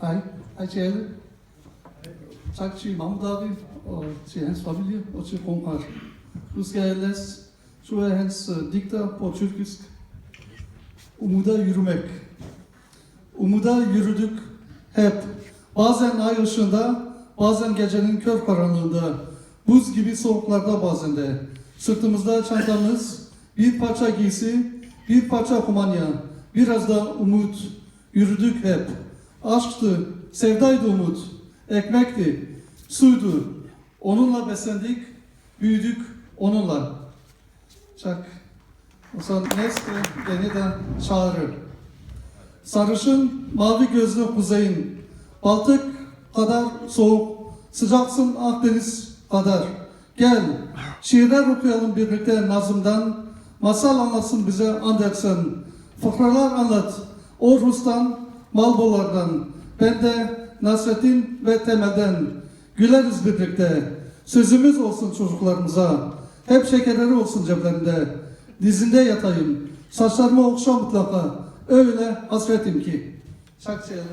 Hej, hej til alle. Tak til Mahmoud Abi og til hans familie og til kronprins. Nu skal jeg læse to af hans digter på tyrkisk. Umuda yürümek. Umuda yürüdük hep. Bazen ay ışığında, bazen gecenin kör karanlığında, buz gibi soğuklarda bazen de. Sırtımızda çantamız, bir parça giysi, bir parça kumanya, biraz da umut. Yürüdük hep. Aşktı, sevdaydı umut, ekmekti, suydu. Onunla beslendik, büyüdük onunla. Çak. O zaman Nesli beni de çağırır. Sarışın, mavi gözlü kuzeyin. Baltık kadar soğuk, sıcaksın Akdeniz kadar. Gel, şiirler okuyalım birlikte Nazım'dan. Masal anlatsın bize Andersen. Fıkralar anlat. Orhus'tan, Malbolar'dan. Ben de Nasrettin ve Temel'den. Güleriz birlikte. Sözümüz olsun çocuklarımıza. Hep şekerleri olsun ceplerinde. Dizinde yatayım. Saçlarımı okşa mutlaka. Öyle hasretim ki. Sevdim.